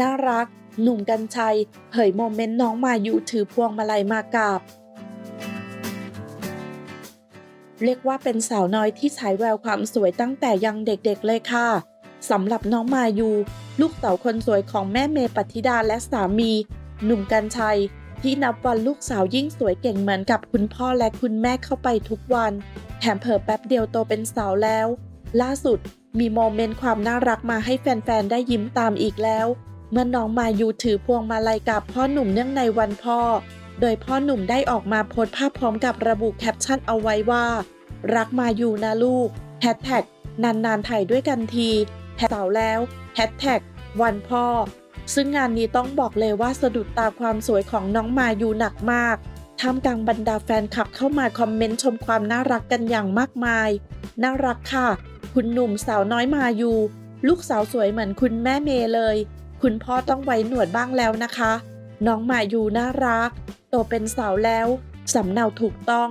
น่ารัก หนุ่มกัญชัย เผยโมเมนต์น้องมายูถือพวงมาลัยมากราบเรียกว่าเป็นสาวน้อยที่ฉายแววความสวยตั้งแต่ยังเด็กๆเลยค่ะสำหรับน้องมายู ลูกสาวคนสวยของแม่เมย์ปฏิดาและสามี หนุ่มกัญชัย ที่นับวันลูกสาวยิ่งสวยเก่งเหมือนกับคุณพ่อและคุณแม่เข้าไปทุกวัน แถมเผอแป๊บเดียวโตเป็นสาวแล้ว ล่าสุดมีโมเมนต์ความน่ารักมาให้แฟนๆ ได้ยิ้มตามอีกแล้ว เมื่อน้องมายูถือพวงมาลัยกับพ่อหนุ่มเนื่องในวันพ่อ โดยพ่อหนุ่มได้ออกมาโพสต์ภาพพร้อมกับระบุแคปชั่นเอาไว้ว่า รักมายูนะลูกแฮชแท็กนานๆถ่ายด้วยกันทีแสาวแล้วแฮชแท็กวันพ่อ ซึ่งงานนี้ต้องบอกเลยว่าสะดุดตาความสวยของน้องมายูหนักมาก ท่ามกลางบรรดาแฟนคลับเข้ามาคอมเมนต์ชมความน่ารักกันอย่างมากมาย น่ารักค่ะ คุณหนุ่มสาวน้อยมายูลูกสาวสวยเหมือนคุณแม่เมย์เลย คุณพ่อต้องไว้หนวดบ้างแล้วนะคะ น้องมายูน่ารัก โตเป็นสาวแล้ว สำเนาถูกต้อง